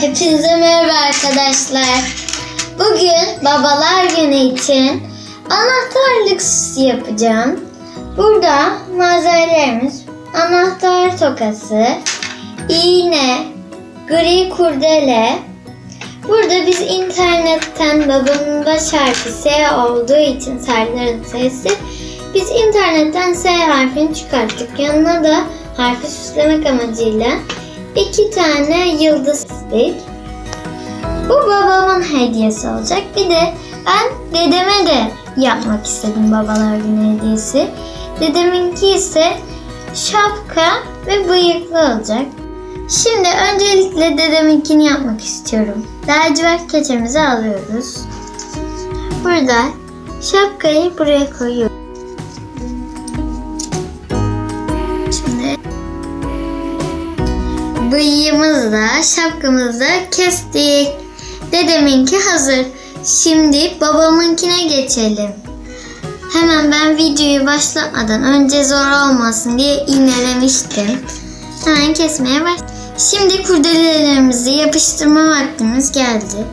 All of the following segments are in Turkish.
Hepinize merhaba arkadaşlar. Bugün babalar günü için anahtarlık süsü yapacağım. Burada malzemelerimiz anahtar tokası, iğne, gri kurdele. Burada biz internetten babamın baş harfi S olduğu için Serdar'ın sesi biz internetten S harfini çıkarttık. Yanına da harfi süslemek amacıyla iki tane yıldız çizdik. Bu babamın hediyesi olacak. Bir de ben dedeme de yapmak istedim babalar günü hediyesi. Dedeminki ise şapka ve bıyıklı olacak. Şimdi öncelikle dedeminkini yapmak istiyorum. Lacivert keçemizi alıyoruz. Burada şapkayı buraya koyuyoruz. Şapkamızı da kestik. Dedeminki hazır. Şimdi babamınkine geçelim. Hemen ben videoyu başlatmadan önce zor olmasın diye iğnelemiştim. Hemen kesmeye baş. Şimdi kurdelelerimizi yapıştırma vaktimiz geldi.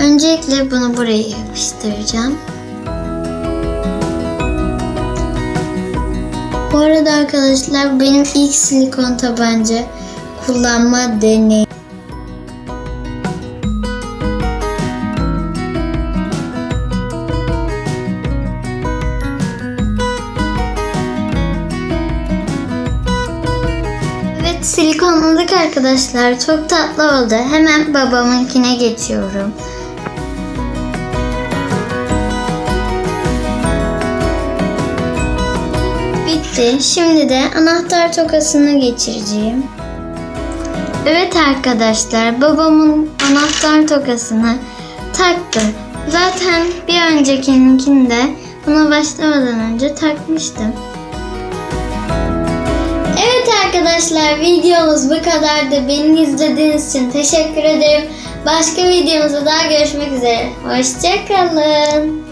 Öncelikle bunu buraya yapıştıracağım. Bu arada arkadaşlar benim ilk silikon tabanca kullanma deneyim. Evet silikonladık arkadaşlar. Çok tatlı oldu. Hemen babamınkine geçiyorum. Bitti. Şimdi de anahtar tokasını geçireceğim. Evet arkadaşlar babamın anahtar tokasını taktım. Zaten bir öncekininkinde buna başlamadan önce takmıştım. Evet arkadaşlar videomuz bu kadardı. Beni izlediğiniz için teşekkür ederim. Başka videomuzda daha görüşmek üzere. Hoşçakalın.